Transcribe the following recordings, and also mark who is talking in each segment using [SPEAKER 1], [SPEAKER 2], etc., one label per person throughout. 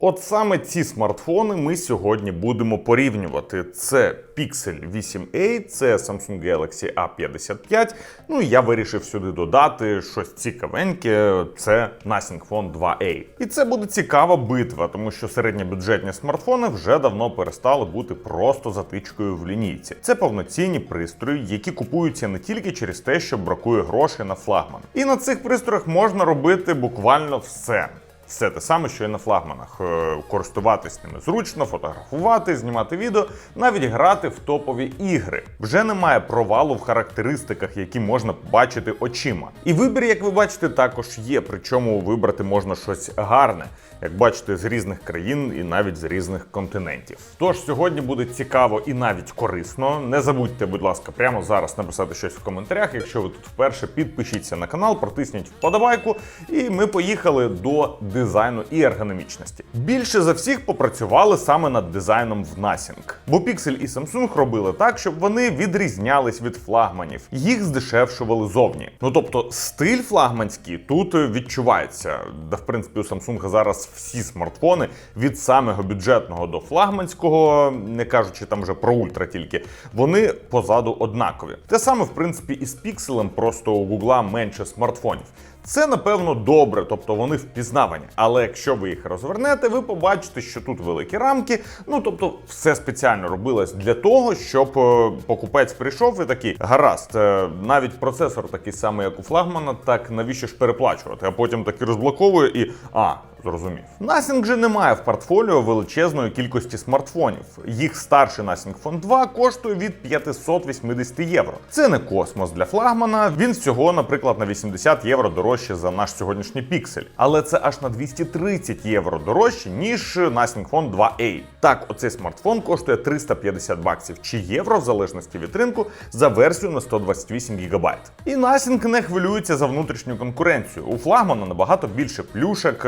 [SPEAKER 1] От саме ці смартфони ми сьогодні будемо порівнювати. Це Pixel 8a, це Samsung Galaxy A55. Ну і я вирішив сюди додати щось цікавеньке. Це Nothing Phone 2a. І це буде цікава битва, тому що середньобюджетні смартфони вже давно перестали бути просто затичкою в лінійці. Це повноцінні пристрої, які купуються не тільки через те, що бракує грошей на флагман. І на цих пристроях можна робити буквально все. Все те саме, що і на флагманах. Е, Користуватись ними зручно, фотографувати, знімати відео, навіть грати в топові ігри. Вже немає провалу в характеристиках, які можна побачити очима. І вибір, як ви бачите, також є. Причому вибрати можна щось гарне, як бачите, з різних країн і навіть з різних континентів. Тож сьогодні буде цікаво і навіть корисно. Не забудьте, будь ласка, прямо зараз написати щось в коментарях. Якщо ви тут вперше, підпишіться на канал, протисніть вподобайку, і ми поїхали до дизайну і ергономічності. Більше за всіх попрацювали саме над дизайном в Nothing. Бо Pixel і Samsung робили так, щоб вони відрізнялись від флагманів, їх здешевшували зовні. Ну тобто, стиль флагманський тут відчувається. Да, в принципі, у Samsung зараз всі смартфони від самого бюджетного до флагманського, не кажучи там вже про ультра тільки, вони позаду однакові. Те саме, в принципі, і з пікселем, просто у Гугла менше смартфонів. Це напевно добре, тобто вони впізнавані. Але якщо ви їх розвернете, ви побачите, що тут великі рамки. Ну тобто, все спеціально робилось для того, щоб е, покупець прийшов і такий гаразд. е, Навіть процесор такий самий, як у флагмана, так навіщо ж переплачувати? А потім таки розблоковує і а. Зрозумів. Nothing же не має в портфоліо величезної кількості смартфонів. Їх старший Nothing Phone 2 коштує від 580 євро. Це не космос для флагмана. Він всього, наприклад, на 80 євро дорожче за наш сьогоднішній піксель. Але це аж на 230 євро дорожче, ніж Nothing Phone 2a. Так, оцей смартфон коштує 350 баксів чи євро, в залежності від ринку, за версію на 128 ГБ. І Nothing не хвилюється за внутрішню конкуренцію. У флагмана набагато більше плюшек,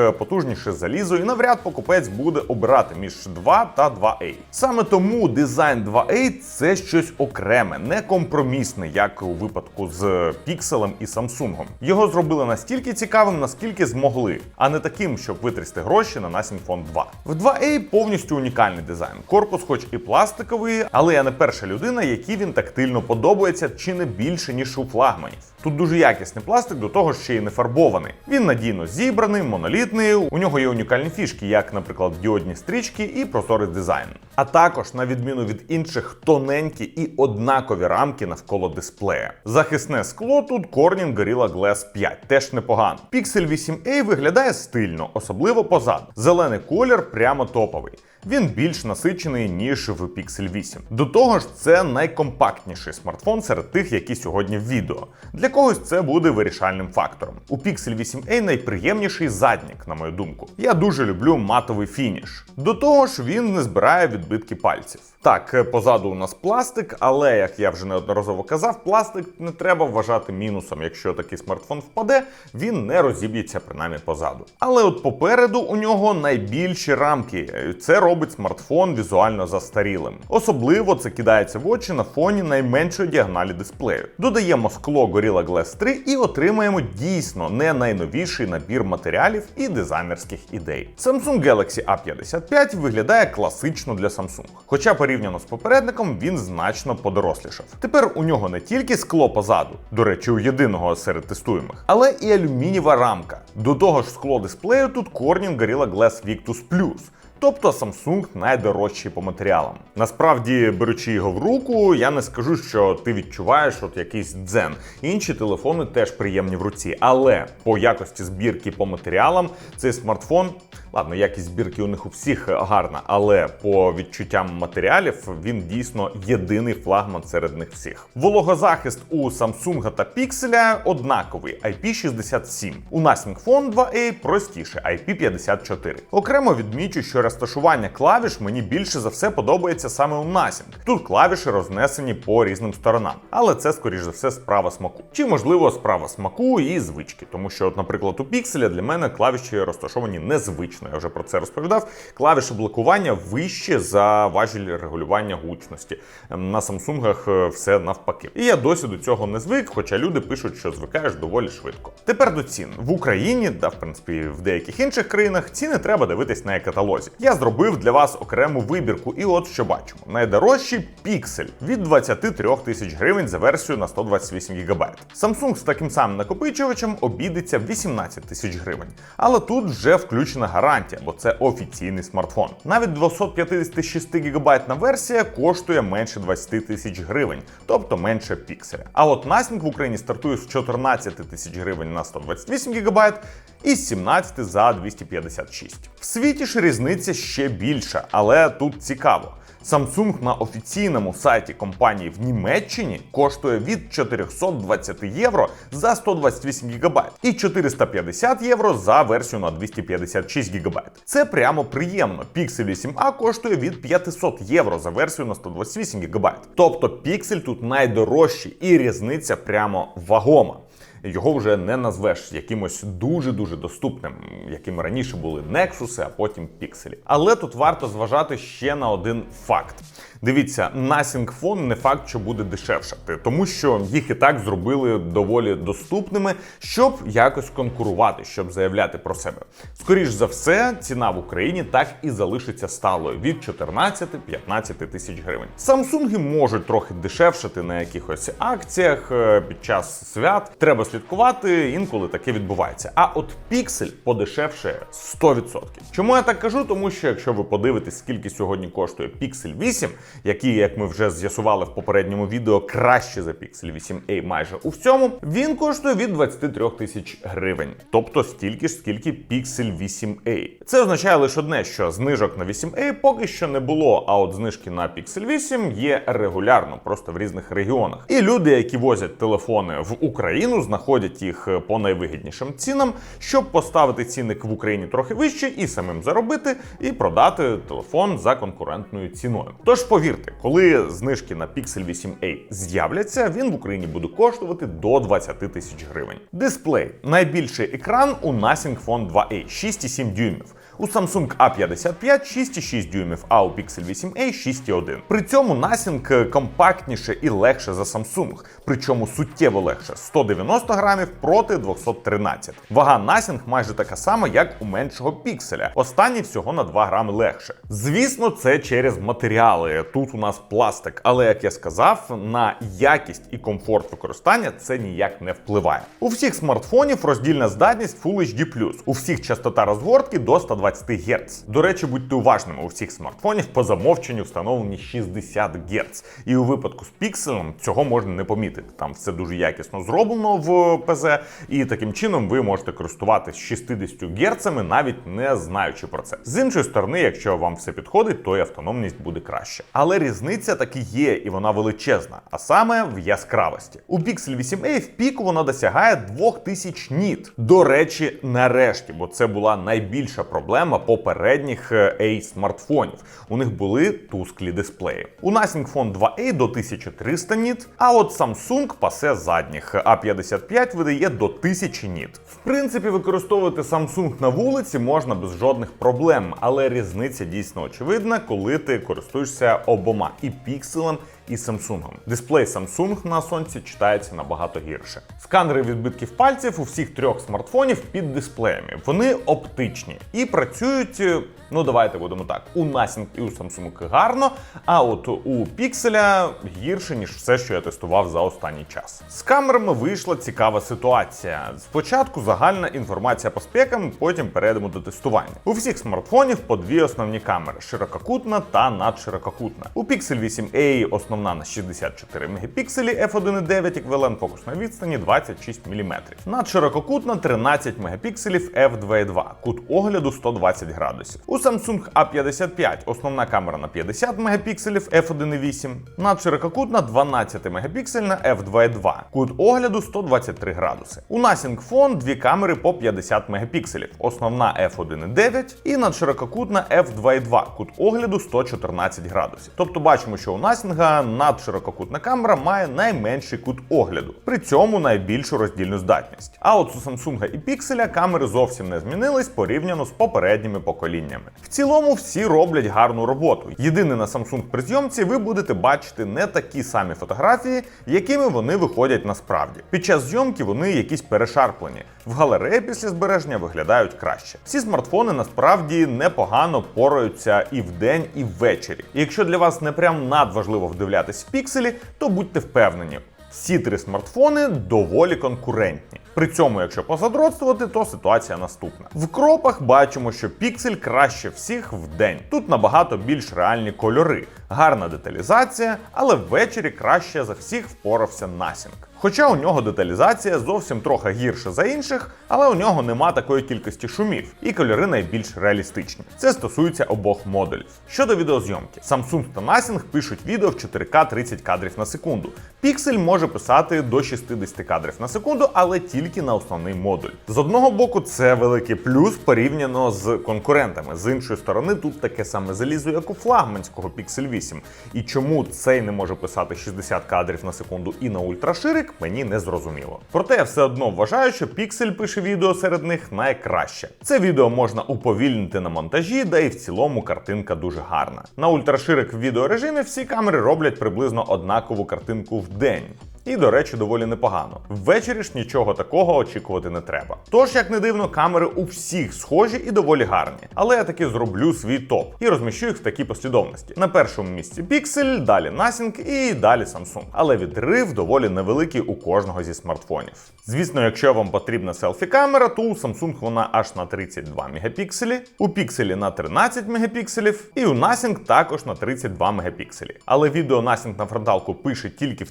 [SPEAKER 1] потужніше залізо, і навряд покупець буде обирати між 2 та 2A. Саме тому дизайн 2A це щось окреме, не компромісне, як у випадку з Пікселем і Samsung. Його зробили настільки цікавим, наскільки змогли, а не таким, щоб витрясти гроші на Phone 2. В 2A повністю унікальний дизайн. Корпус, хоч і пластиковий, але я не перша людина, якій він тактильно подобається, чи не більше ніж у флагманів. Тут дуже якісний пластик, до того ще й не фарбований. Він надійно зібраний, монолітний. У нього є унікальні фішки, як, наприклад, діодні стрічки і прозорий дизайн. А також, на відміну від інших, тоненькі і однакові рамки навколо дисплея. Захисне скло тут Corning Gorilla Glass 5, теж непогано. Pixel 8a виглядає стильно, особливо позаду. Зелений колір прямо топовий. Він більш насичений, ніж в Pixel 8. До того ж, це найкомпактніший смартфон серед тих, які сьогодні в відео. Для когось це буде вирішальним фактором. У Pixel 8a найприємніший заднік, на мою думку. Я дуже люблю матовий фініш. До того ж, він не збирає відбитки пальців. Так, е, позаду у нас пластик, але як я вже неодноразово казав, пластик не треба вважати мінусом. Якщо такий смартфон впаде, він не розіб'ється принаймні позаду. Але от попереду у нього найбільші рамки. Е, Це робить смартфон візуально застарілим. Особливо це кидається в очі на фоні найменшої діагоналі дисплею. Додаємо скло Gorilla Glass 3 і отримаємо дійсно не найновіший набір матеріалів і дизайнерських ідей. Samsung Galaxy A55 виглядає класично для Samsung. Хоча порівняно з попередником він значно подорослішав. Тепер у нього не тільки скло позаду, до речі, у єдиного серед тестуємих, але і алюмінієва рамка. До того ж, скло дисплею тут Corning Gorilla Glass Victus Plus. Тобто Samsung найдорожчий по матеріалам. Насправді, беручи його в руку, я не скажу, що ти відчуваєш от якийсь дзен. Інші телефони теж приємні в руці, але по якості збірки по матеріалам цей смартфон. Ладно, якість збірки у них у всіх гарна, але по відчуттям матеріалів він дійсно єдиний флагман серед них всіх. Вологозахист у Samsung та Pixel однаковий IP67. У Nothing Phone 2a простіше IP54. Окремо відмічу, що розташування клавіш мені більше за все подобається саме у Nothing. Тут клавіші рознесені по різним сторонам, але це скоріш за все справа смаку. Чи можливо справа смаку і звички, тому що, от, наприклад, у Pixel для мене клавіші розташовані незвично. Зручно, я вже про це розповідав. Клавіші блокування вище за важіль регулювання гучності. Ем, На Самсунгах е, все навпаки. І я досі до цього не звик, хоча люди пишуть, що звикаєш доволі швидко. Тепер до цін в Україні, та в принципі в деяких інших країнах ціни треба дивитись на каталозі. Я зробив для вас окрему вибірку, і от що бачимо: найдорожчий піксель від 23 тисяч гривень за версію на 128 ГБ. Samsung з таким самим накопичувачем обійдеться 18 тисяч гривень. Але тут вже включена гарантія, бо це офіційний смартфон. Навіть 256 гігабайтна версія коштує менше 20 тисяч гривень, тобто менше пікселя. А от Nothing в Україні стартує з 14 тисяч гривень на 128 гігабайт і з 17 за 256. В світі ж різниця ще більша, але тут цікаво. Samsung на офіційному сайті компанії в Німеччині коштує від 420 євро за 128 ГБ і 450 євро за версію на 256 ГБ. Це прямо приємно. Pixel 8a коштує від 500 євро за версію на 128 ГБ. Тобто Pixel тут найдорожчий і різниця прямо вагома. Його вже не назвеш якимось дуже-дуже доступним, якими раніше були Nexus, а потім Pixel. Але тут варто зважати ще на один факт. Дивіться, Nothing Phone не факт, що буде дешевшати, тому що їх і так зробили доволі доступними, щоб якось конкурувати, щоб заявляти про себе. Скоріш за все, ціна в Україні так і залишиться сталою від 14-15 тисяч гривень. Самсунги можуть трохи дешевшати на якихось акціях е, під час свят. Треба слідкувати, інколи таке відбувається. А от Pixel подешевше 100%. Чому я так кажу? Тому що якщо ви подивитесь, скільки сьогодні коштує Pixel 8, який, як ми вже з'ясували в попередньому відео, краще за Pixel 8a майже у всьому, він коштує від 23 тисяч гривень, тобто стільки ж, скільки Pixel 8a. Це означає лише одне, що знижок на 8a поки що не було, а от знижки на Pixel 8 є регулярно, просто в різних регіонах. І люди, які возять телефони в Україну, знаходять їх по найвигіднішим цінам, щоб поставити цінник в Україні трохи вище і самим заробити, і продати телефон за конкурентною ціною. Тож повірте, коли знижки на Pixel 8a з'являться, він в Україні буде коштувати до 20 тисяч гривень. Дисплей найбільший екран у Nothing Phone 2a 6,7 дюймів. У Samsung A55 6,6 дюймів, а у Pixel 8a 6,1. При цьому Nothing компактніше і легше за Samsung, причому суттєво легше 190 грамів проти 213. Вага Nothing майже така сама, як у меншого пікселя. Останній всього на 2 грами легше. Звісно, це через матеріали. Тут у нас пластик, але як я сказав, на якість і комфорт використання це ніяк не впливає. У всіх смартфонів роздільна здатність Full HD+, у всіх частота розгортки до 120 Гц. До речі, будьте уважними, у всіх смартфонів по замовченню встановлені 60 Гц. І у випадку з пікселем цього можна не помітити. Там все дуже якісно зроблено в ПЗ, і таким чином ви можете користуватись 60 Гц, навіть не знаючи про це. З іншої сторони, якщо вам все підходить, то і автономність буде краще. Але різниця таки є, і вона величезна, а саме в яскравості. У Pixel 8a в піку вона досягає 2000 ніт. До речі, нарешті, бо це була найбільша проблема попередніх е, A смартфонів. У них були тусклі дисплеї. У Nothing Phone 2a до 1300 ніт, а от Samsung пасе задніх, а 55 видає до 1000 ніт. В принципі, використовувати Samsung на вулиці можна без жодних проблем, але різниця дійсно очевидна, коли ти користуєшся обома і пікселем. І Samsung. Дисплей Samsung на сонці читається набагато гірше. Сканери відбитків пальців у всіх трьох смартфонів під дисплеями. Вони оптичні і працюють. Ну давайте будемо так. У Nothing і у Samsung гарно, а от у Pixel гірше ніж все, що я тестував за останній час. З камерами вийшла цікава ситуація. Спочатку загальна інформація по спекам, потім перейдемо до тестування. У всіх смартфонів по дві основні камери: ширококутна та надширококутна. У Pixel 8a основна на 64 мегапікселі f1.9 еквівалент фокусної відстані 26 мм. Надширококутна 13 мегапікселів f2.2, кут огляду 120 градусів. У У Samsung A55 основна камера на 50 мегапікселів f1.8, надширококутна 12 мегапіксельна f2.2, кут огляду 123 градуси. У Nothing Phone дві камери по 50 мегапікселів, основна f1.9 і надширококутна f2.2, кут огляду 114 градусів. Тобто бачимо, що у Nothing надширококутна камера має найменший кут огляду, при цьому найбільшу роздільну здатність. А от у Samsung і Pixel камери зовсім не змінились порівняно з попередніми поколіннями. В цілому всі роблять гарну роботу. Єдине на Samsung при зйомці ви будете бачити не такі самі фотографії, якими вони виходять насправді. Під час зйомки вони якісь перешарплені. В галереї після збереження виглядають краще. Всі смартфони насправді непогано пораються і вдень, і ввечері. І якщо для вас не прям надважливо вдивлятись в пікселі, то будьте впевнені. Всі три смартфони доволі конкурентні. При цьому, якщо позадротствувати, то ситуація наступна. В кропах бачимо, що піксель краще всіх в день. Тут набагато більш реальні кольори, гарна деталізація, але ввечері краще за всіх впорався Насінг. Хоча у нього деталізація зовсім трохи гірша за інших, але у нього нема такої кількості шумів, і кольори найбільш реалістичні. Це стосується обох модулів. Щодо відеозйомки, Samsung та Nothing пишуть відео в 4К 30 кадрів на секунду. Pixel може писати до 60 кадрів на секунду, але тільки на основний модуль. З одного боку, це великий плюс порівняно з конкурентами. З іншої сторони, тут таке саме залізо, як у флагманського Pixel 8. І чому цей не може писати 60 кадрів на секунду і на ультраширик, мені не зрозуміло. Проте я все одно вважаю, що Pixel пише відео серед них найкраще. Це відео можна уповільнити на монтажі, да і в цілому картинка дуже гарна. На ультраширик в відеорежимі всі камери роблять приблизно однакову картинку в день. І, до речі, доволі непогано. Ввечері ж нічого такого очікувати не треба. Тож, як не дивно, камери у всіх схожі і доволі гарні. Але я таки зроблю свій топ і розміщу їх в такій послідовності. На першому місці Pixel, далі Nothing і далі Samsung. Але відрив доволі невеликий у кожного зі смартфонів. Звісно, якщо вам потрібна селфі-камера, то у Samsung вона аж на 32 мегапікселі, у Pixel на 13 мегапікселів, і у Nothing також на 32 мегапікселі. Але відео Nothing на фронталку пише тільки в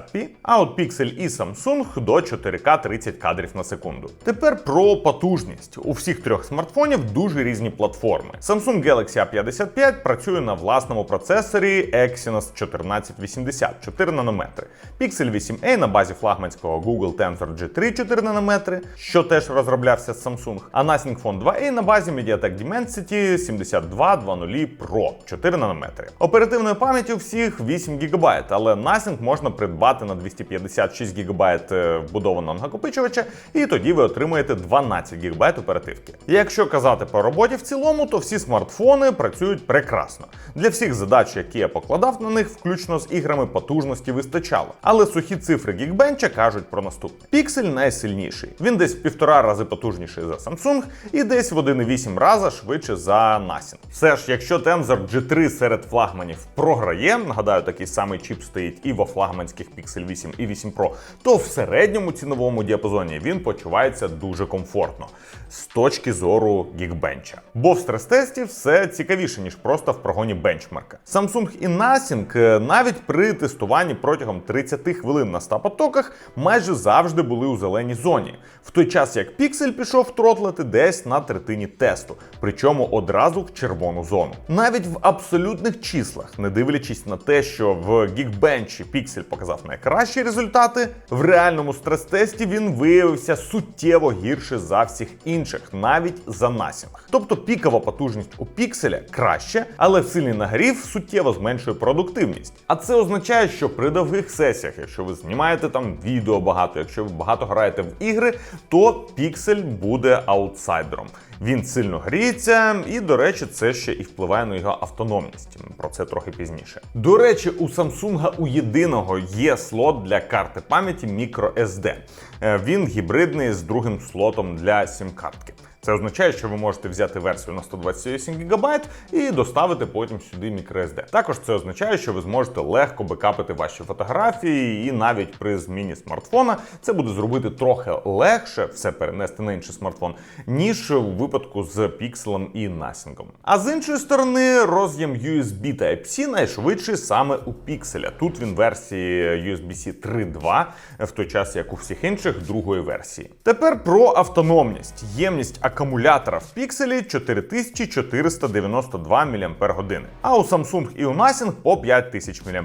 [SPEAKER 1] 1080p, а от Pixel і Samsung до 4К 30 кадрів на секунду. Тепер про потужність. У всіх трьох смартфонів дуже різні платформи. Samsung Galaxy A55 працює на власному процесорі Exynos 1480 4 нанометри. Pixel 8a на базі флагманського Google Tensor G3 4 нанометри, що теж розроблявся з Samsung, а Nothing Phone 2a на базі MediaTek Dimensity 7220 Pro 4 нанометри. Оперативної пам'яті у всіх 8 ГБ, але Nothing можна придбати на 256 ГБ вбудованого накопичувача, і тоді ви отримуєте 12 ГБ оперативки. Якщо казати по роботі в цілому, то всі смартфони працюють прекрасно. Для всіх задач, які я покладав на них, включно з іграми, потужності вистачало. Але сухі цифри Geekbench кажуть про наступне: Pixel найсильніший. Він десь в півтора рази потужніший за Samsung і десь в 1,8 рази швидше за Nothing. Все ж, якщо Tensor G3 серед флагманів програє, нагадаю, такий самий чіп стоїть і во флагманських Pixel 8 і 8 Pro, то в середньому ціновому діапазоні він почувається дуже комфортно з точки зору Geekbench. Бо в стрес-тесті все цікавіше, ніж просто в прогоні бенчмарка. Samsung і Nothing е, навіть при тестуванні протягом 30 хвилин на 100 потоках майже завжди були у зеленій зоні, в той час як Pixel пішов тротлити десь на третині тесту, причому одразу в червону зону. Навіть в абсолютних числах, не дивлячись на те, що в Geekbench Pixel показав найкращі результати, в реальному стрес-тесті він виявився суттєво гірше за всіх інших, навіть за насінг. Тобто пікова потужність у пікселя краще, але в сильний нагрів суттєво зменшує продуктивність. А це означає, що при довгих сесіях, якщо ви знімаєте там відео багато, якщо ви багато граєте в ігри, то піксель буде аутсайдером. Він сильно гріється, і, до речі, це ще і впливає на його автономність. Про це трохи пізніше. До речі, у Samsung у єдиного є слот для карти пам'яті microSD. Е, Він гібридний з другим слотом для сім-картки. Це означає, що ви можете взяти версію на 128 ГБ і доставити потім сюди microSD. Також це означає, що ви зможете легко бекапити ваші фотографії, і навіть при зміні смартфона це буде зробити трохи легше все перенести на інший смартфон, ніж у випадку з Pixel і Nothing. А з іншої сторони, роз'єм USB Type-C найшвидший саме у Pixel. Тут він версії USB-C 3.2, в той час як у всіх інших другої версії. Тепер про автономність. Ємність акумулятора в пікселі 4492 мАч, а у Samsung і у Nothing по 5000 мАч.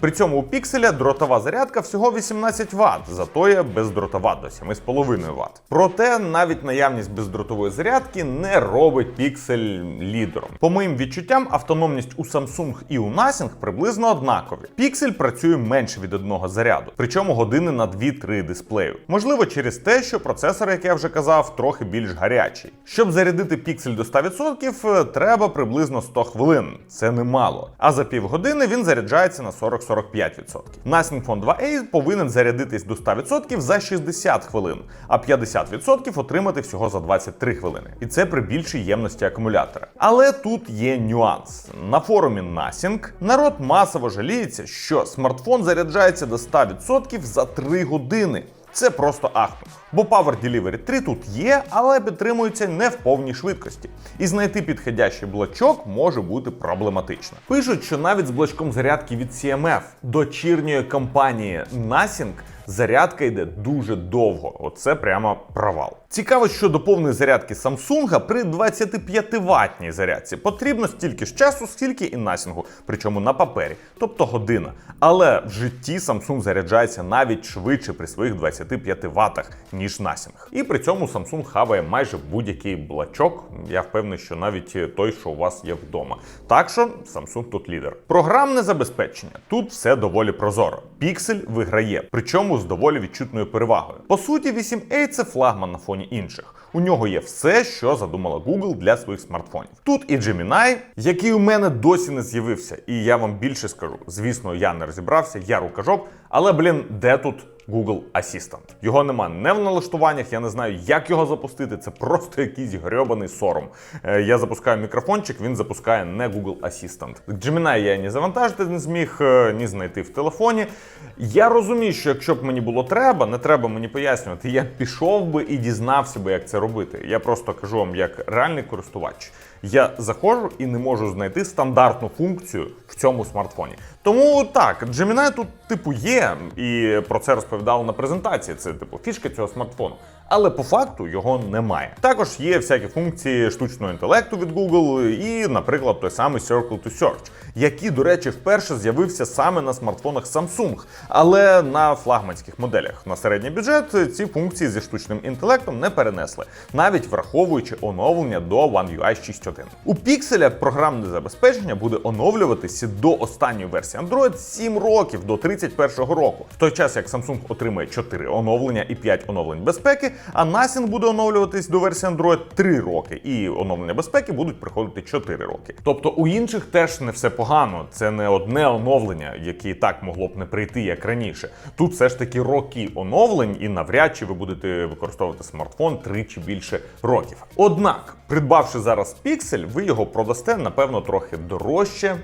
[SPEAKER 1] При цьому у пікселя дротова зарядка всього 18 Вт, зато є бездротова до 7,5 Вт. Проте навіть наявність бездротової зарядки не робить піксель лідером. По моїм відчуттям, автономність у Samsung і у Nothing приблизно однакові. Піксель працює менше від одного заряду, причому години на 2-3 дисплею. Можливо, через те, що процесор, як я вже казав, трохи більш гарячий. Щоб зарядити піксель до 100%, треба приблизно 100 хвилин. Це немало. А за півгодини він заряджається на 40-45%. Nothing Phone 2A повинен зарядитись до 100% за 60 хвилин, а 50% отримати всього за 23 хвилини. І це при більшій ємності акумулятора. Але тут є нюанс. На форумі Nothing народ масово жаліється, що смартфон заряджається до 100% за 3 години. Це просто ахтунг. Бо Power Delivery 3 тут є, але підтримується не в повній швидкості. І знайти підходящий блочок може бути проблематично. Пишуть, що навіть з блочком зарядки від CMF дочірньої компанії Nothing зарядка йде дуже довго. Оце прямо провал. Цікаво, що до повної зарядки Samsung при 25 ваттній зарядці потрібно стільки ж часу, скільки і Nothing, причому на папері, тобто година. Але в житті Samsung заряджається навіть швидше при своїх 25 ваттах, ніж Nothing. І при цьому Samsung хаває майже будь-який блочок. Я впевнений, що навіть той, що у вас є вдома. Так що Samsung тут лідер. Програмне забезпечення. Тут все доволі прозоро. Pixel виграє, причому з доволі відчутною перевагою. По суті, 8A це флагман на фоні інших. У нього є все, що задумала Google для своїх смартфонів. Тут і Gemini, який у мене досі не з'явився. І я вам більше скажу. Звісно, я не розібрався, я рукожоп, але блін, де тут Google Assistant. Його нема не в налаштуваннях, я не знаю, як його запустити. Це просто якийсь грьобаний сором. Е, Я запускаю мікрофончик, він запускає не Google Assistant. Gemini я ні завантажити не зміг, е, ні знайти в телефоні. Я розумію, що якщо б мені було треба, не треба мені пояснювати, я пішов би і дізнався би, як це робити. Я просто кажу вам, як реальний користувач. Я заходжу і не можу знайти стандартну функцію в цьому смартфоні. Тому так, Gemini тут типу є, і про це розповідали на презентації. Це типу фішка цього смартфону. Але по факту його немає. Також є всякі функції штучного інтелекту від Google і, наприклад, той самий Circle to Search, який, до речі, вперше з'явився саме на смартфонах Samsung, але на флагманських моделях. На середній бюджет ці функції зі штучним інтелектом не перенесли, навіть враховуючи оновлення до One UI 6.1. У Pixel програмне забезпечення буде оновлюватися до останньої версії Android 7 років до 31 року, в той час як Samsung отримає 4 оновлення і 5 оновлень безпеки, а Nothing буде оновлюватись до версії Android 3 роки, і оновлення безпеки будуть приходити 4 роки. Тобто у інших теж не все погано. Це не одне оновлення, яке і так могло б не прийти як раніше. Тут все ж таки роки оновлень, і навряд чи ви будете використовувати смартфон 3 чи більше років. Однак, придбавши зараз Pixel, ви його продасте, напевно, трохи дорожче.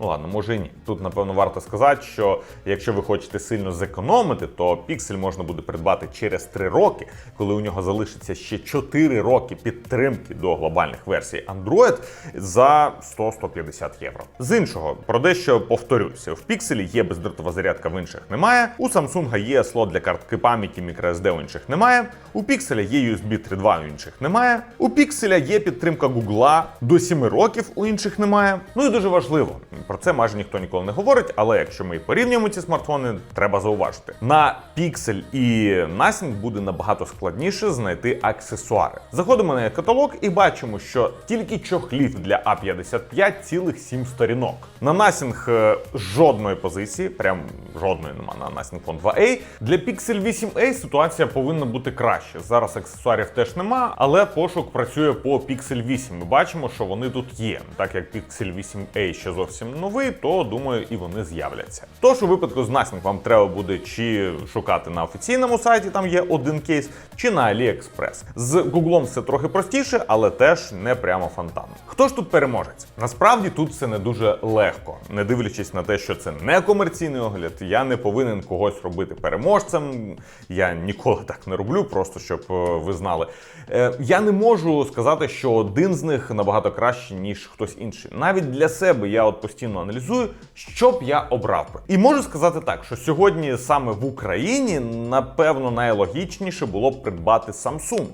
[SPEAKER 1] Ну ладно, може і ні. Тут, напевно, варто сказати, що якщо ви хочете сильно зекономити, то Pixel можна буде придбати через 3 роки, коли у нього залишиться ще 4 роки підтримки до глобальних версій Android за 100-150 євро. З іншого, про дещо повторюся: в Pixel є бездротова зарядка, в інших немає. У Samsung є слот для картки пам'яті, microSD у інших немає. У Pixel є USB 3.2, у інших немає. У Pixel є підтримка Google до 7 років, у інших немає. Ну і дуже важливо, про це майже ніхто ніколи не говорить, але якщо ми порівнюємо ці смартфони, треба зауважити. На Pixel і Nothing буде набагато складніше знайти аксесуари. Заходимо на каталог і бачимо, що тільки чохлів для А55 цілих 7 сторінок. На Nothing е, жодної позиції, прям жодної нема на Nothing Phone 2A. Для Pixel 8A ситуація повинна бути краще. Зараз аксесуарів теж нема, але пошук працює по Pixel 8. Ми бачимо, що вони тут є. Так як Pixel 8A ще зовсім новий, то думаю, і вони з'являться. Тож у випадку з Nothing вам треба буде чи шукати на офіційному сайті, там є один кейс, чи на AliExpress. З Google все трохи простіше, але теж не прямо фонтанно. Хто ж тут переможець? Насправді тут все не дуже легко, не дивлячись на те, що це не комерційний огляд. Я не повинен когось робити переможцем. Я ніколи так не роблю, просто щоб е, ви знали. Е, Я не можу сказати, що один з них набагато краще, ніж хтось інший. Навіть для себе я от постійно аналізую, що б я обрав би. І можу сказати так, що сьогодні саме в Україні, напевно, найлогічніше було б придбати Samsung.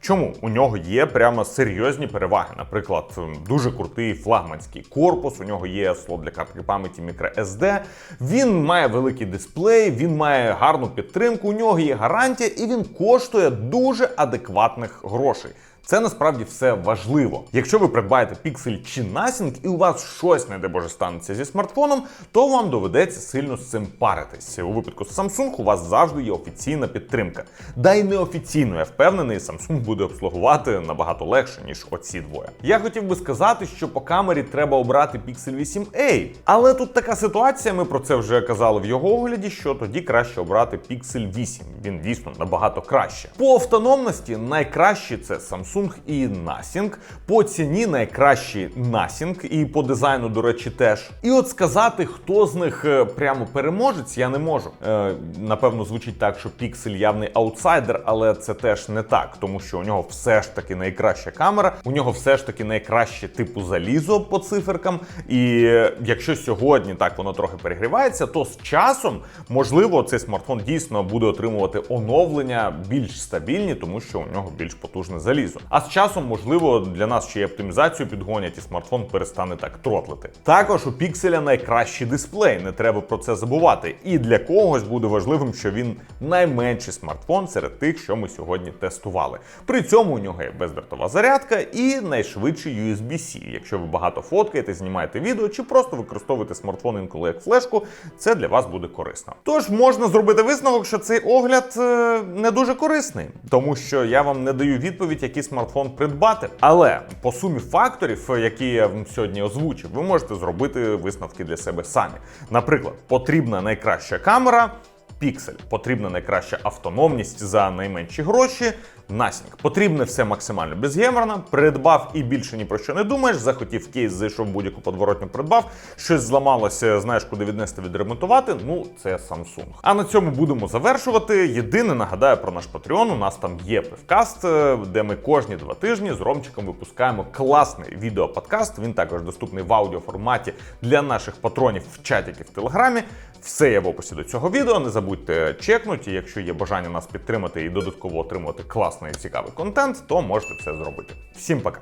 [SPEAKER 1] Чому у нього є прямо серйозні переваги? Наприклад, дуже крутий флагманський корпус. У нього є слот для картки пам'яті microSD, Він має великий дисплей, він має гарну підтримку. У нього є гарантія, і він коштує дуже адекватних грошей. Це насправді все важливо. Якщо ви придбаєте Pixel чи Nothing і у вас щось, не дай Боже, станеться зі смартфоном, то вам доведеться сильно з цим паритись. У випадку з Samsung у вас завжди є офіційна підтримка. Да й неофіційно, я впевнений, Samsung буде обслугувати набагато легше, ніж оці двоє. Я хотів би сказати, що по камері треба обрати Pixel 8a, але тут така ситуація, ми про це вже казали в його огляді, що тоді краще обрати Pixel 8. Він дійсно набагато краще. По автономності найкраще це Samsung і Nothing. По ціні найкращі Nothing, і по дизайну, до речі, теж. І от сказати, хто з них е, прямо переможець, я не можу. Е, напевно, звучить так, що Pixel явний аутсайдер, але це теж не так, тому що у нього все ж таки найкраща камера, у нього все ж таки найкраще типу залізо по циферкам. І е, якщо сьогодні так воно трохи перегрівається, то з часом можливо цей смартфон дійсно буде отримувати оновлення більш стабільні, тому що у нього більш потужне залізо. А з часом, можливо, для нас ще й оптимізацію підгонять, і смартфон перестане так тротлити. Також у пікселя найкращий дисплей, не треба про це забувати. І для когось буде важливим, що він найменший смартфон серед тих, що ми сьогодні тестували. При цьому у нього є бездротова зарядка і найшвидший USB-C. Якщо ви багато фоткаєте, знімаєте відео чи просто використовуєте смартфон інколи як флешку, це для вас буде корисно. Тож можна зробити висновок, що цей огляд е, не дуже корисний, тому що я вам не даю відповідь, який смартфон придбати. Але по сумі факторів, е, які я вам сьогодні озвучив, ви можете зробити висновки для себе самі. Наприклад, потрібна найкраща камера. Піксель потрібна найкраща автономність за найменші гроші. Насінг потрібне все максимально безгеморно. Придбав і більше ні про що не думаєш. Захотів кейс, зайшов будь-яку подворотню, придбав. Щось зламалося, знаєш, куди віднести, відремонтувати. Ну, це Samsung. А на цьому будемо завершувати. Єдине нагадаю про наш Patreon. У нас там є пивкаст, е, де ми кожні два тижні з Ромчиком випускаємо класний відеоподкаст. Він також доступний в аудіоформаті для наших патронів в чаті в Телеграмі. Все є в описі до цього відео. Не забудьте чекнути. Якщо є бажання нас підтримати і додатково отримувати класний і цікавий контент, то можете це зробити. Всім пока.